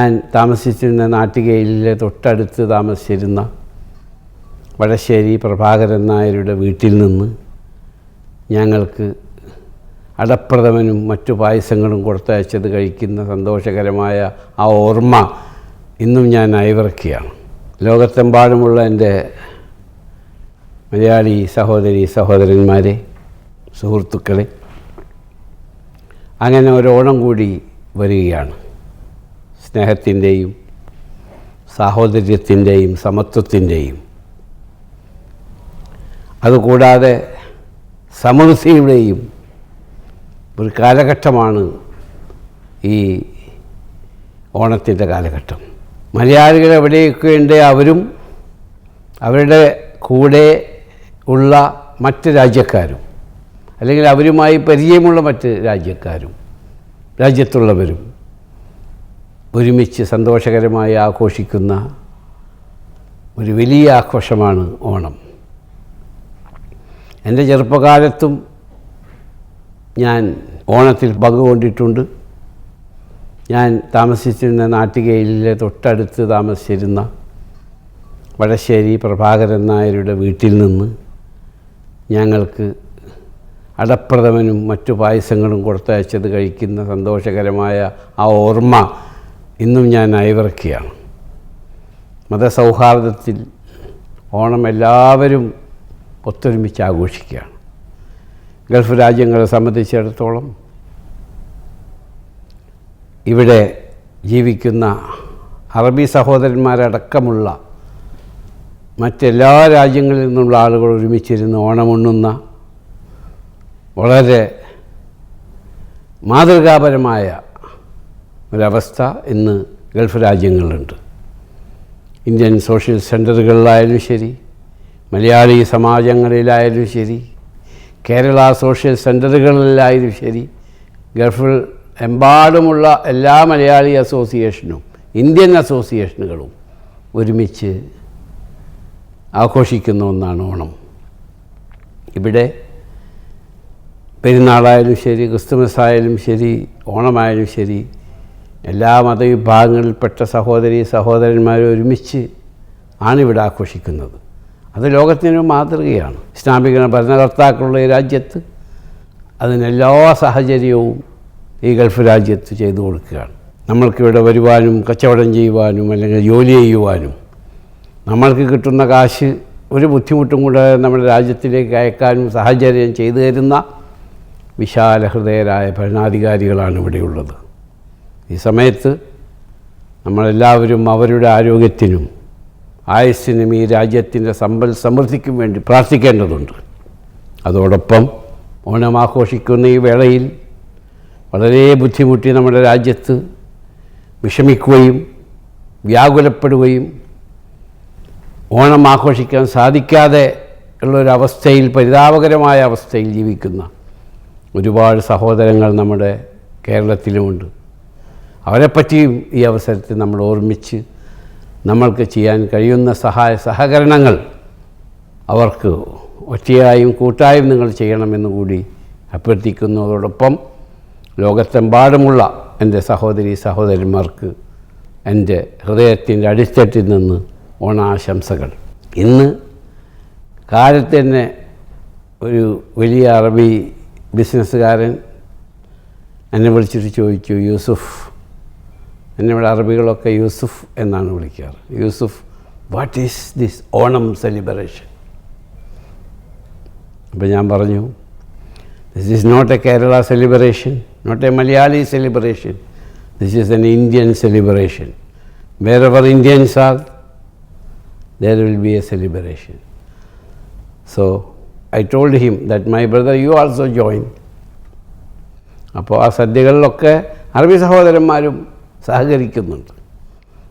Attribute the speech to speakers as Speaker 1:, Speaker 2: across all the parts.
Speaker 1: ഞാൻ താമസിച്ചിരുന്ന നാട്ടികയിലെ തൊട്ടടുത്ത് താമസിച്ചിരുന്ന വടശ്ശേരി പ്രഭാകരൻ നായരുടെ വീട്ടിൽ നിന്ന് ഞങ്ങൾക്ക് അടപ്രഥമനും മറ്റു പായസങ്ങളും കൊടുത്തയച്ചത് കഴിക്കുന്ന സന്തോഷകരമായ ആ ഓർമ്മ ഇന്നും ഞാൻ അയവിറക്കുകയാണ്. ലോകത്തെമ്പാടുമുള്ള എന്റെ മലയാളി സഹോദരി സഹോദരന്മാരെ സുഹൃത്തുക്കളെ അങ്ങനെ ഒരു ഓണം കൂടി വരികയാണ്. സ്നേഹത്തിന്റെയും സാഹോദര്യത്തിന്റെയും സമത്വത്തിന്റെയും. അതുകൂടാതെ സമൃദ്ധിയുടെയും ഒരു കാലഘട്ടമാണ് ഈ ഓണത്തിന്റെ കാലഘട്ടം. മലയാളികൾ എവിടെയൊക്കെ ഉണ്ട് അവരും അവരുടെ കൂടെ ഉള്ള മറ്റ് രാജ്യക്കാരും അല്ലെങ്കിൽ അവരുമായി പരിചയമുള്ള മറ്റ് രാജ്യക്കാരും രാജ്യത്തുള്ളവരും ഒരുമിച്ച് സന്തോഷകരമായി ആഘോഷിക്കുന്ന ഒരു വലിയ ആഘോഷമാണ് ഓണം. എന്റെ ചെറുപ്പകാലത്തും ഞാൻ ഓണത്തിൽ പങ്കുകൊണ്ടിട്ടുണ്ട്. ഞാൻ താമസിച്ചിരുന്ന നാട്ടികയിലെ തൊട്ടടുത്ത് താമസിച്ചിരുന്ന വടശ്ശേരി പ്രഭാകരൻ നായരുടെ വീട്ടിൽ നിന്ന് ഞങ്ങൾക്ക് അടപ്രഥമനും മറ്റു പായസങ്ങളും കൊടുത്തയച്ചത് കഴിക്കുന്ന സന്തോഷകരമായ ആ ഓർമ്മ ഇന്നും ഞാൻ അയവിറക്കുകയാണ്. മതസൗഹാർദ്ദത്തിൽ ഓണം എല്ലാവരും ഒത്തൊരുമിച്ച് ആഘോഷിക്കുകയാണ്. ഗൾഫ് രാജ്യങ്ങളെ സംബന്ധിച്ചിടത്തോളം ഇവിടെ ജീവിക്കുന്ന അറബി സഹോദരന്മാരടക്കമുള്ള മറ്റെല്ലാ രാജ്യങ്ങളിൽ നിന്നുള്ള ആളുകൾ ഒരുമിച്ചിരുന്ന് ഓണമുണ്ണുന്ന വളരെ മാതൃകാപരമായ ഒരവസ്ഥ ഇന്ന് ഗൾഫ് രാജ്യങ്ങളിലുണ്ട്. ഇന്ത്യൻ സോഷ്യൽ സെന്ററുകളിലായാലും ശരി മലയാളി സമാജങ്ങളിലായാലും ശരി കേരള സോഷ്യൽ സെന്ററുകളിലായാലും ശരി ഗൾഫിൽ എമ്പാടുമുള്ള എല്ലാ മലയാളി അസോസിയേഷനും ഇന്ത്യൻ അസോസിയേഷനുകളും ഒരുമിച്ച് ആഘോഷിക്കുന്ന ഒന്നാണ് ഓണം. ഇവിടെ പെരുന്നാളായാലും ശരി ക്രിസ്തുമസ് ആയാലും ശരി ഓണമായാലും ശരി എല്ലാ മതവിഭാഗങ്ങളിൽപ്പെട്ട സഹോദരി സഹോദരന്മാരും ഒരുമിച്ച് ആണിവിടെ ആഘോഷിക്കുന്നത്. അത് ലോകത്തിന് മാതൃകയാണ്. ഇസ്ലാമിക ഭരണകർത്താക്കളുള്ള ഈ രാജ്യത്ത് അതിനെല്ലാ സാഹചര്യവും ഈ ഗൾഫ് രാജ്യത്ത് ചെയ്തു കൊടുക്കുകയാണ്. നമ്മൾക്കിവിടെ വരുവാനും കച്ചവടം ചെയ്യുവാനും അല്ലെങ്കിൽ ജോലി ചെയ്യുവാനും നമ്മൾക്ക് കിട്ടുന്ന കാശ് ഒരു ബുദ്ധിമുട്ടും കൂടാതെ നമ്മുടെ രാജ്യത്തിലേക്ക് അയക്കാനും സാഹചര്യം ചെയ്തു തരുന്ന വിശാല ഹൃദയരായ ഭരണാധികാരികളാണ് ഇവിടെയുള്ളത്. ഈ സമയത്ത് നമ്മളെല്ലാവരും അവരുടെ ആരോഗ്യത്തിനും ആയുസ്സിനും ഈ രാജ്യത്തിന്റെ സമ്പൽ സമൃദ്ധിക്കും വേണ്ടി പ്രാർത്ഥിക്കേണ്ടതുണ്ട്. അതോടൊപ്പം ഓണം ആഘോഷിക്കുന്ന ഈ വേളയിൽ വളരെ ബുദ്ധിമുട്ടി നമ്മുടെ രാജ്യത്ത് വിഷമിക്കുകയും വ്യാകുലപ്പെടുകയും ഓണം ആഘോഷിക്കാൻ സാധിക്കാതെ ഉള്ളൊരവസ്ഥയിൽ പരിതാപകരമായ അവസ്ഥയിൽ ജീവിക്കുന്ന ഒരുപാട് സഹോദരങ്ങൾ നമ്മുടെ കേരളത്തിലുമുണ്ട്. അവരെപ്പറ്റിയും ഈ അവസരത്തിൽ നമ്മൾ ഓർമ്മിച്ച് നമ്മൾക്ക് ചെയ്യാൻ കഴിയുന്ന സഹായ സഹകരണങ്ങൾ അവർക്ക് ഒറ്റയായും കൂട്ടായും നിങ്ങൾ ചെയ്യണമെന്ന് കൂടി അഭ്യർത്ഥിക്കുന്നതോടൊപ്പം ലോകത്തെമ്പാടുമുള്ള എന്റെ സഹോദരി സഹോദരന്മാർക്ക് എന്റെ ഹൃദയത്തിന്റെ അടിത്തട്ടിൽ നിന്ന് ഓണാശംസകൾ. ഇന്ന് കാലത്ത് തന്നെ ഒരു വലിയ അറബി ബിസിനസ്സുകാരൻ എന്നെ വിളിച്ചിട്ട് ചോദിച്ചു യൂസുഫ് എന്നെ ഇവിടെ അറബികളൊക്കെ യൂസുഫ് എന്നാണ് വിളിക്കാറ്. Yusuf what is this Onam celebration അപ്പോൾ ഞാൻ പറഞ്ഞു this is not a Kerala celebration not a Malayali celebration this is an Indian celebration wherever Indians are there will be a celebration so I told him that my brother you also join അപ്പോൾ ആ സദ്യകളിലൊക്കെ അറബി സഹോദരന്മാരും സഹകരിക്കുന്നുണ്ട്.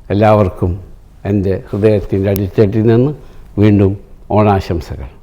Speaker 1: എല്ലാവർക്കും എന്റെ ഹൃദയത്തിന്റെ അടിത്തട്ടിൽ നിന്ന് വീണ്ടും ഓണാശംസകൾ.